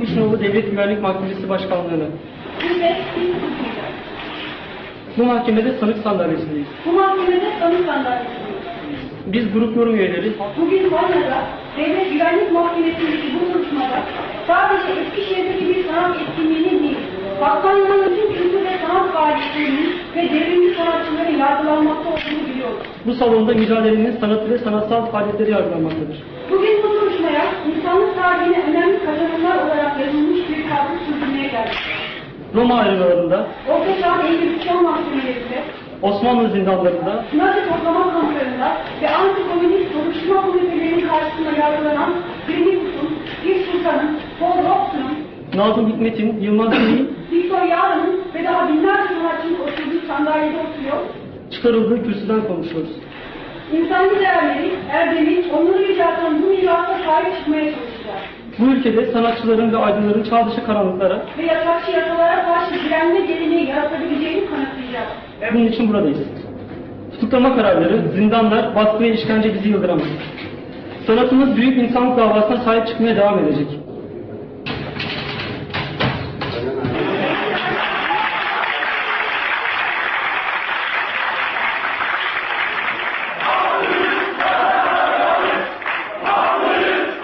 Mahmut İşinoğlu Devlet Güvenlik Mahkemesi Başkanlığı'nı. Bu mahkemede sanık sandalyesindeyiz. Bu mahkemede sanık sandalyesindeyiz. Biz grup yorum üyeleri Bugün Konya'da Devlet Güvenlik Mahkemesi'ndeki bu duruşmada sadece Eskişehir'deki bir sanat etkinliğinin değil, Hakkari'nin tüm kültür ve sanat faaliyetlerinin ve devrimci sanatçıların yargılanmakta olduğunu biliyoruz. bu salonda mücadelenin sanatı ve sanatsal faaliyetleri yargılanmaktadır. Bugün bu Roma ayrılarında, Orta Çağ Engizisyon mahkemelerinde, Osmanlı zindanlarında, Nazi toplama kamplarında ve antikomünist soruşturma komitelerinin karşısında yargılanan Birinci Kut'un, Bir Sultan'ın, Paul Robson'un, Nazım Hikmet'in, Yılmaz Güney'in Victor Yarın'ın ve daha binlerce sanatçının oturduğu sandalyede oturuyor. çıkarıldığı kürsüden konuşuyoruz. İnsani değerleri, erdemi, onları yücelten bu mirasa sahip çıkmaya çalışacağız. Bu ülkede sanatçıların ve aydınların çağ dışı karanlıklara, Ve yasakçı yasalara karşı direnme geleneği yaratabileceğini kanıtlayacağız. bunun için buradayız. Tutuklama kararları, zindanlar, baskı ve işkence bizi yıldıramaz. Sanatımız büyük insanlık davasına sahip çıkmaya devam edecek.